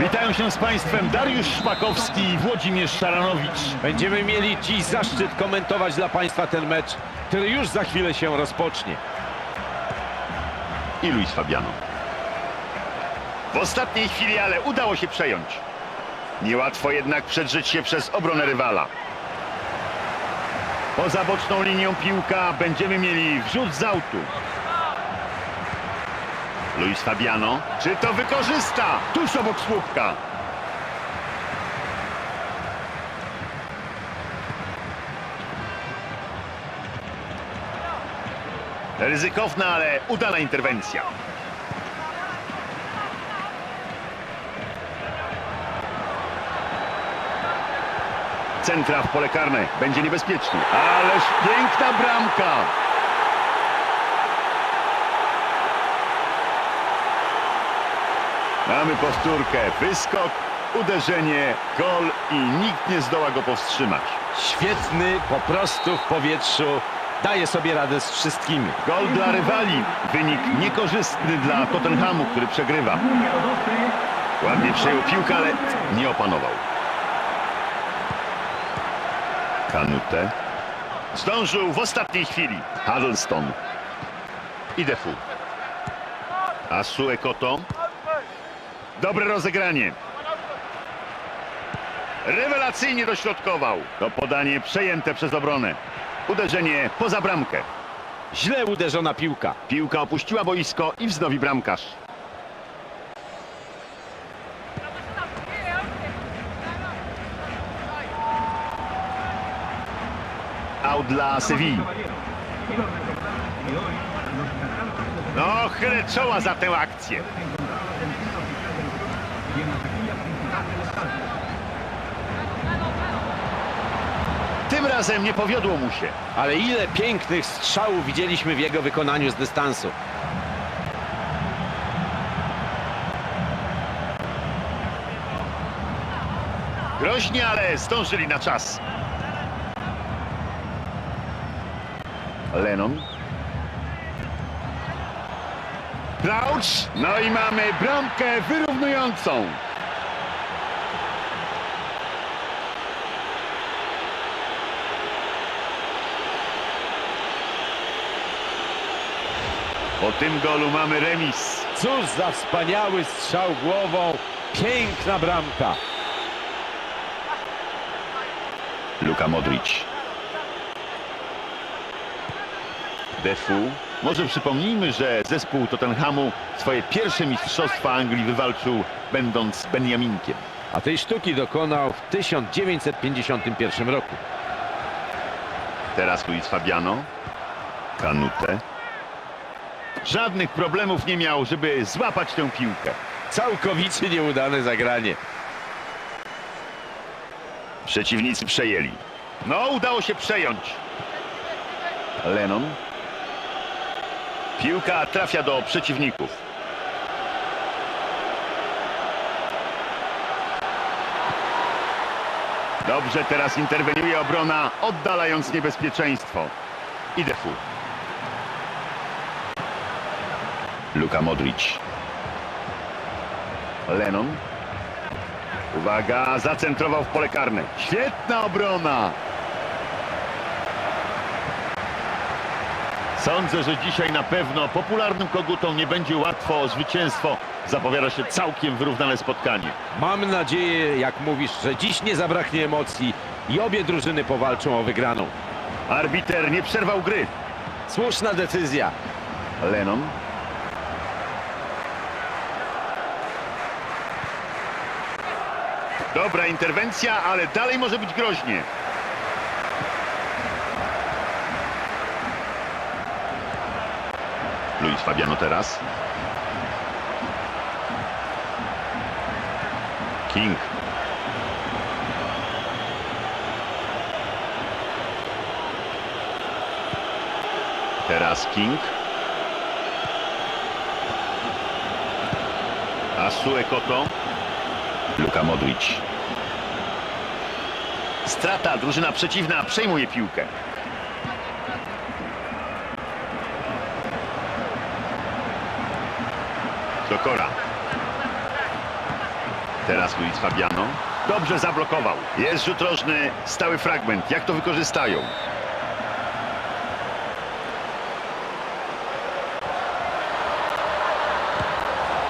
Witają się z Państwem Dariusz Szpakowski i Włodzimierz Szaranowicz. Będziemy mieli dziś zaszczyt komentować dla Państwa ten mecz, który już za chwilę się rozpocznie. i Luis Fabiano. W ostatniej chwili, ale udało się przejąć. Niełatwo jednak przedrzeć się przez obronę rywala. Poza boczną linią piłka będziemy mieli wrzut z autu. Luis Fabiano. Czy to wykorzysta? Tuż obok słupka. Ryzykowna, ale udana interwencja. Centra w pole karne. Będzie niebezpiecznie. Ależ piękna bramka. Mamy powtórkę. Wyskok, uderzenie, gol i nikt nie zdoła go powstrzymać. Świetny, po prostu w powietrzu, daje sobie radę z wszystkimi. Gol dla rywali. Wynik niekorzystny dla Tottenhamu, który przegrywa. Ładnie przejął piłkę, ale nie opanował. Kanute. Zdążył w ostatniej chwili. Huddleston. I Defu. Asu Ekoto. Dobre rozegranie. Rewelacyjnie dośrodkował. To podanie przejęte przez obronę. Uderzenie poza bramkę. Źle uderzona piłka. Piłka opuściła boisko i wznowi bramkarz. Out dla Sewilli. No, chylę czoła za tę akcję. Tym razem nie powiodło mu się. Ale ile pięknych strzałów widzieliśmy w jego wykonaniu z dystansu. Groźnie, ale zdążyli na czas. Lennon. Crouch. No i mamy bramkę wyrównującą. Po tym golu mamy remis. Cóż za wspaniały strzał głową. Piękna bramka. Luka Modric. Defu. Może przypomnijmy, że zespół Tottenhamu swoje pierwsze mistrzostwa Anglii wywalczył będąc Benjaminkiem. A tej sztuki dokonał w 1951 roku. Teraz Luis Fabiano. Kanute. Żadnych problemów nie miał, żeby złapać tę piłkę. Całkowicie nieudane zagranie. Przeciwnicy przejęli. No, udało się przejąć. Lennon. Piłka trafia do przeciwników. Dobrze, teraz interweniuje obrona, oddalając niebezpieczeństwo. I defu. Luka Modric. Lennon. Uwaga, zacentrował w pole karne. Świetna obrona! Sądzę, że dzisiaj na pewno popularnym kogutom nie będzie łatwo o zwycięstwo. Zapowiada się całkiem wyrównane spotkanie. Mam nadzieję, jak mówisz, że dziś nie zabraknie emocji i obie drużyny powalczą o wygraną. Arbiter nie przerwał gry. Słuszna decyzja. Lennon. Dobra interwencja, ale dalej może być groźnie. Luis Fabiano teraz. King. Teraz King. Asu Ekoto. Luka Modric. Strata, drużyna przeciwna przejmuje piłkę. Dokora. Teraz Luis Fabiano. Dobrze zablokował. Jest rzut rożny, stały fragment. Jak to wykorzystają?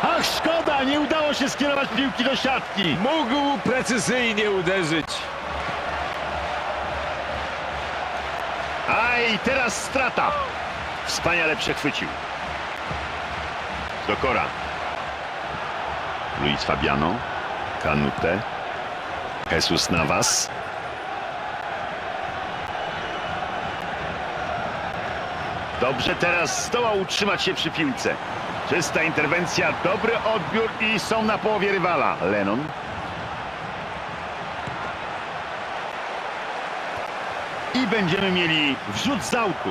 Ach, szkoda, nie udało się skierować piłki do siatki. Mógł precyzyjnie uderzyć. Aj, teraz strata. Wspaniale przechwycił. Dokora. Luis Fabiano. Canute. Jesus Navas. Dobrze teraz zdołał utrzymać się przy piłce. Czysta interwencja, dobry odbiór i są na połowie rywala. Lennon. I będziemy mieli wrzut z autu.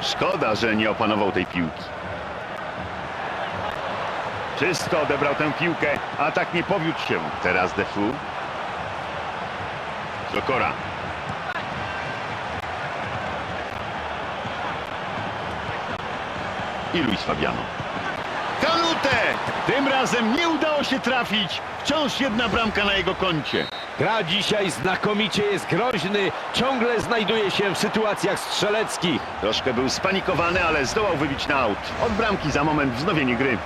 Szkoda, że nie opanował tej piłki. Czysto odebrał tę piłkę, a tak nie powiódł się. Teraz Defu. Dokora. I Luis Fabiano. Kanute! Tym razem nie udało się trafić. Wciąż jedna bramka na jego koncie. Gra dzisiaj znakomicie, jest groźny, ciągle znajduje się w sytuacjach strzeleckich. Troszkę był spanikowany, ale zdołał wybić na aut. Od bramki za moment wznowienie gry.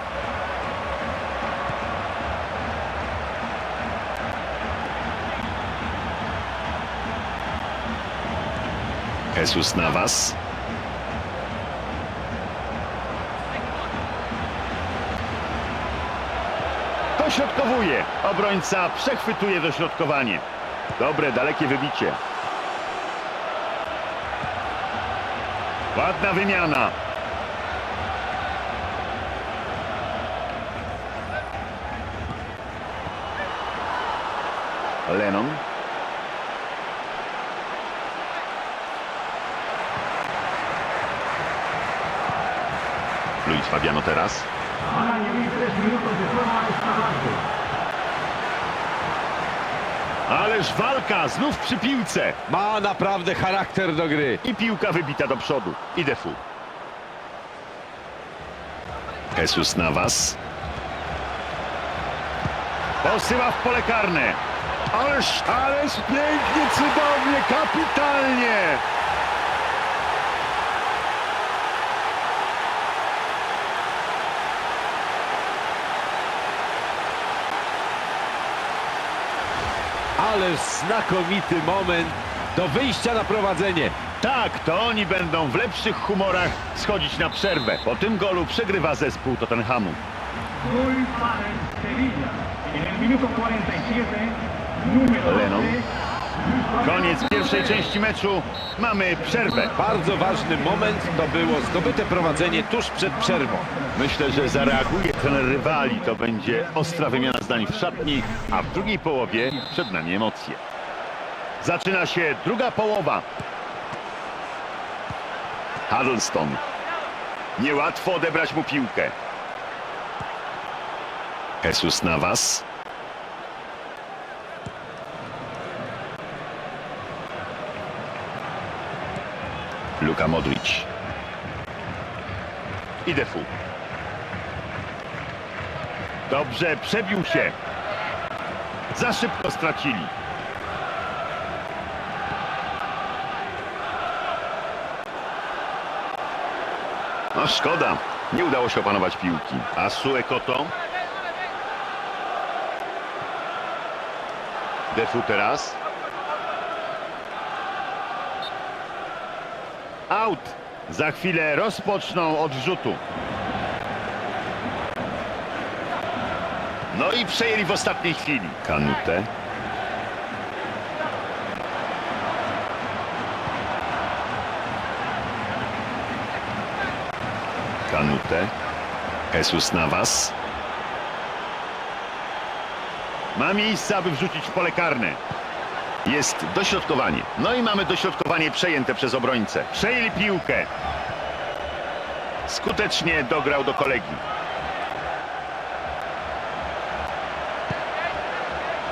Jesus Navas. Dośrodkowuje. Obrońca przechwytuje dośrodkowanie. Dobre, dalekie wybicie. Ładna wymiana. Lennon. Luis Fabiano teraz. Van a añadir tres minutos de juego a esta parte. Ależ walka, znów przy piłce. Ma naprawdę charakter do gry. I piłka wybita do przodu. I defu. Jesus Navas. Posyła w pole karne. Ależ, ależ pięknie, cudownie, kapitalnie. Ale znakomity moment do wyjścia na prowadzenie. Tak, to oni będą w lepszych humorach schodzić na przerwę. Po tym golu przegrywa zespół Tottenhamu. Gol para el Sevilla. En el minuto 47, número Lennon. 12. Koniec pierwszej części meczu. Mamy przerwę. Bardzo ważny moment to było zdobyte prowadzenie tuż przed przerwą. Myślę, że zareaguje ten rywali. To będzie ostra wymiana zdań w szatni, a w drugiej połowie przed nami emocje. Zaczyna się druga połowa. Huddleston. Niełatwo odebrać mu piłkę. Jesus Navas. Luka Modric. I Defu. Dobrze, przebił się. Za szybko stracili. No szkoda, nie udało się opanować piłki. A Suekoto? Defu teraz. Out. Za chwilę rozpoczną od rzutu. No i przejęli w ostatniej chwili. Kanute. Kanute. Jesus Navas. Ma miejsce, aby wrzucić w pole karne. Jest dośrodkowanie. No i mamy dośrodkowanie przejęte przez obrońcę. Przejęli piłkę. Skutecznie dograł do kolegi.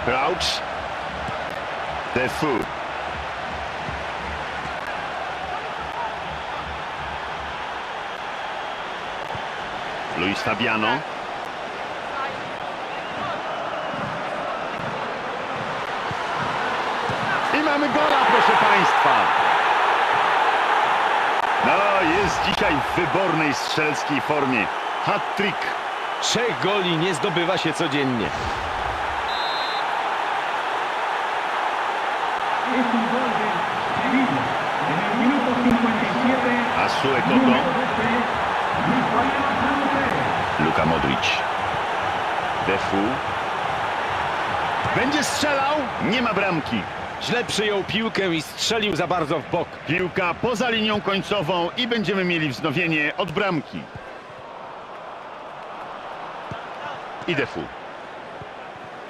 Crouch. Defu. Luis Fabiano. Mamy gola, proszę Państwa. No, jest dzisiaj w wybornej strzeleckiej formie. Hat-trick. Trzech goli nie zdobywa się codziennie. Es un gol de Sevilla. En el minuto 57, Asue Koto, número 12, Rafael Santos. Luka Modric. Defu. Będzie strzelał? Nie ma bramki. Źle przyjął piłkę i strzelił za bardzo w bok. Piłka poza linią końcową i będziemy mieli wznowienie od bramki. I Defu.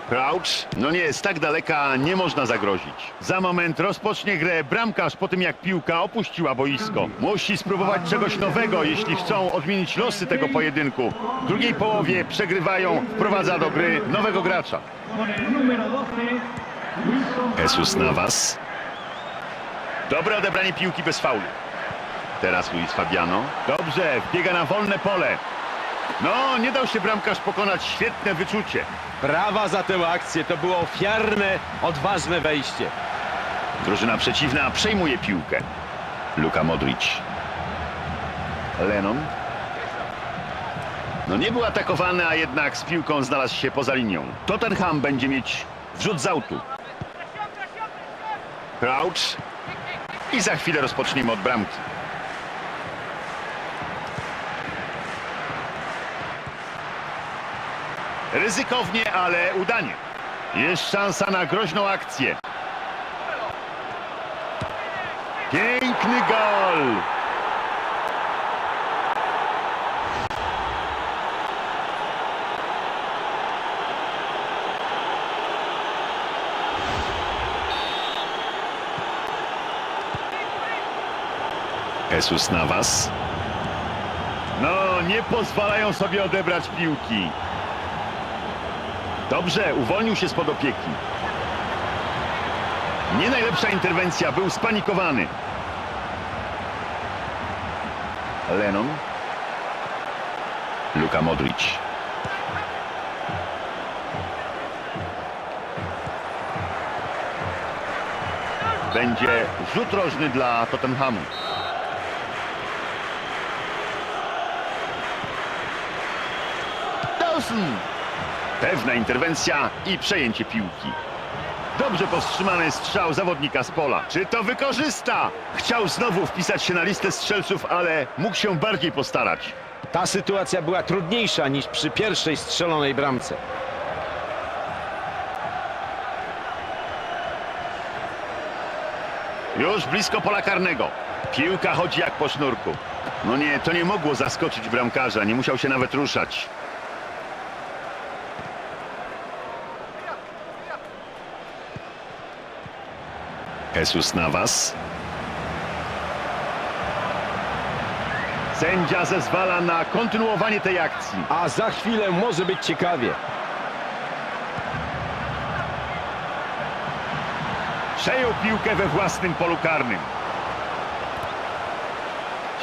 Crouch, no nie jest tak daleka, nie można zagrozić. Za moment rozpocznie grę bramkarz po tym jak piłka opuściła boisko. Musi spróbować czegoś nowego, jeśli chcą odmienić losy tego pojedynku. W drugiej połowie przegrywają, wprowadza do gry nowego gracza. Jesus Navas. Dobre odebranie piłki bez faulu. Teraz Luis Fabiano. Dobrze, wbiega na wolne pole. No, nie dał się bramkarz pokonać. Świetne wyczucie. Brawa za tę akcję. To było ofiarne, odważne wejście. Drużyna przeciwna przejmuje piłkę. Luka Modric. Lennon. No nie był atakowany, a jednak z piłką znalazł się poza linią. Tottenham będzie mieć wrzut z autu. Crouch. I za chwilę rozpoczniemy od bramki. Ryzykownie, ale udanie. Jest szansa na groźną akcję. Piękny gol! Jesus Navas. No, nie pozwalają sobie odebrać piłki. Dobrze, uwolnił się spod opieki. Nie najlepsza interwencja, był spanikowany. Lennon. Luka Modric. Będzie rzut rożny dla Tottenhamu. Dawson! Pewna interwencja i przejęcie piłki. Dobrze powstrzymany strzał zawodnika z pola. Czy to wykorzysta? Chciał znowu wpisać się na listę strzelców, ale mógł się bardziej postarać. Ta sytuacja była trudniejsza niż przy pierwszej strzelonej bramce. Już blisko pola karnego. Piłka chodzi jak po sznurku. No nie, to nie mogło zaskoczyć bramkarza. Nie musiał się nawet ruszać. Jesus Navas. Sędzia zezwala na kontynuowanie tej akcji. A za chwilę może być ciekawie. Przejął piłkę we własnym polu karnym.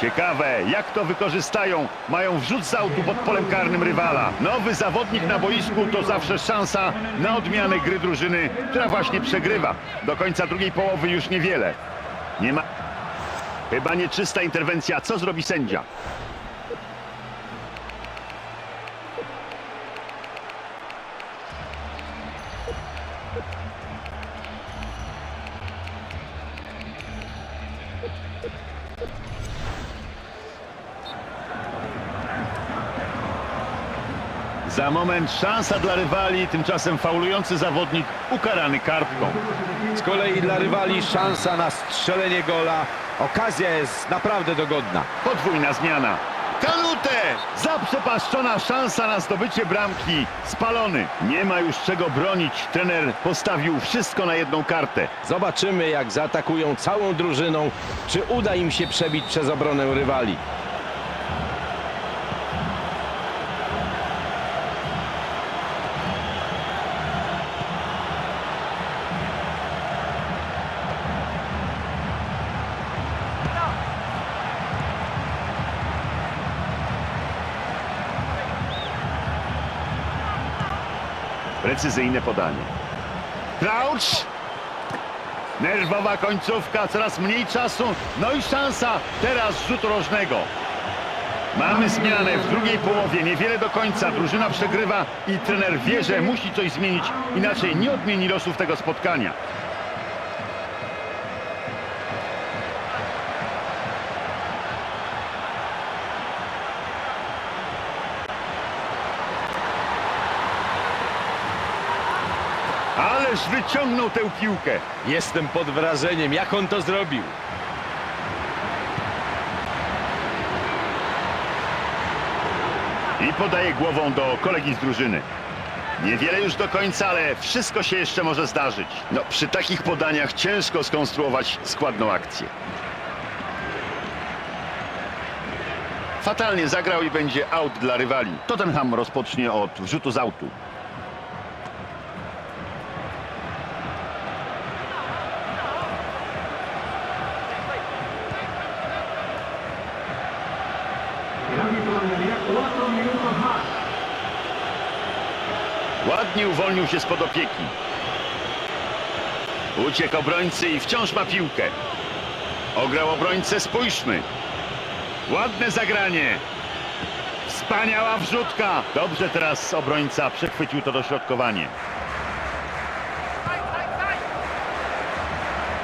Ciekawe, jak to wykorzystają. Mają wrzut z autu pod polem karnym rywala. Nowy zawodnik na boisku to zawsze szansa na odmianę gry drużyny, która właśnie przegrywa. Do końca drugiej połowy już niewiele. Nie ma... Chyba nieczysta interwencja. Co zrobi sędzia? Za moment szansa dla rywali, tymczasem faulujący zawodnik ukarany kartką. Z kolei dla rywali szansa na strzelenie gola. Okazja jest naprawdę dogodna. Podwójna zmiana. Kanute! Zaprzepaszczona szansa na zdobycie bramki. Spalony. Nie ma już czego bronić. Trener postawił wszystko na jedną kartę. Zobaczymy, jak zaatakują całą drużyną. Czy uda im się przebić przez obronę rywali. Precyzyjne podanie. Crouch! Nerwowa końcówka, coraz mniej czasu, no i szansa teraz rzutu rożnego. Mamy zmianę w drugiej połowie, niewiele do końca, drużyna przegrywa i trener wie, że musi coś zmienić, inaczej nie odmieni losów tego spotkania. Ależ wyciągnął tę piłkę. Jestem pod wrażeniem, jak on to zrobił. I podaje głową do kolegi z drużyny. Niewiele już do końca, ale wszystko się jeszcze może zdarzyć. No, przy takich podaniach ciężko skonstruować składną akcję. Fatalnie zagrał i będzie out dla rywali. Tottenham rozpocznie od rzutu z autu. Ładnie uwolnił się spod opieki. Uciekł obrońcy i wciąż ma piłkę. Ograł obrońcę, spójrzmy. Ładne zagranie. Wspaniała wrzutka. Dobrze teraz obrońca przechwycił to dośrodkowanie.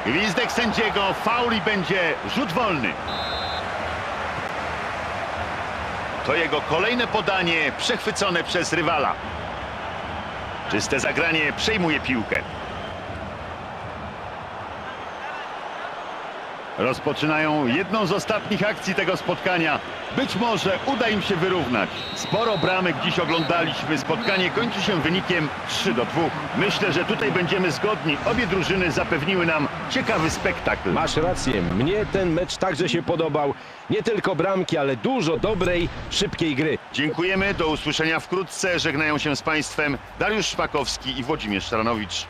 Gwizdek sędziego, faul i będzie rzut wolny. To jego kolejne podanie przechwycone przez rywala. Czyste zagranie przejmuje piłkę. Rozpoczynają jedną z ostatnich akcji tego spotkania. Być może uda im się wyrównać. Sporo bramek dziś oglądaliśmy. Spotkanie kończy się wynikiem 3 do 2. Myślę, że tutaj będziemy zgodni. Obie drużyny zapewniły nam ciekawy spektakl. Masz rację, mnie ten mecz także się podobał. Nie tylko bramki, ale dużo dobrej, szybkiej gry. Dziękujemy, do usłyszenia wkrótce. Żegnają się z Państwem Dariusz Szpakowski i Włodzimierz Sztaranowicz.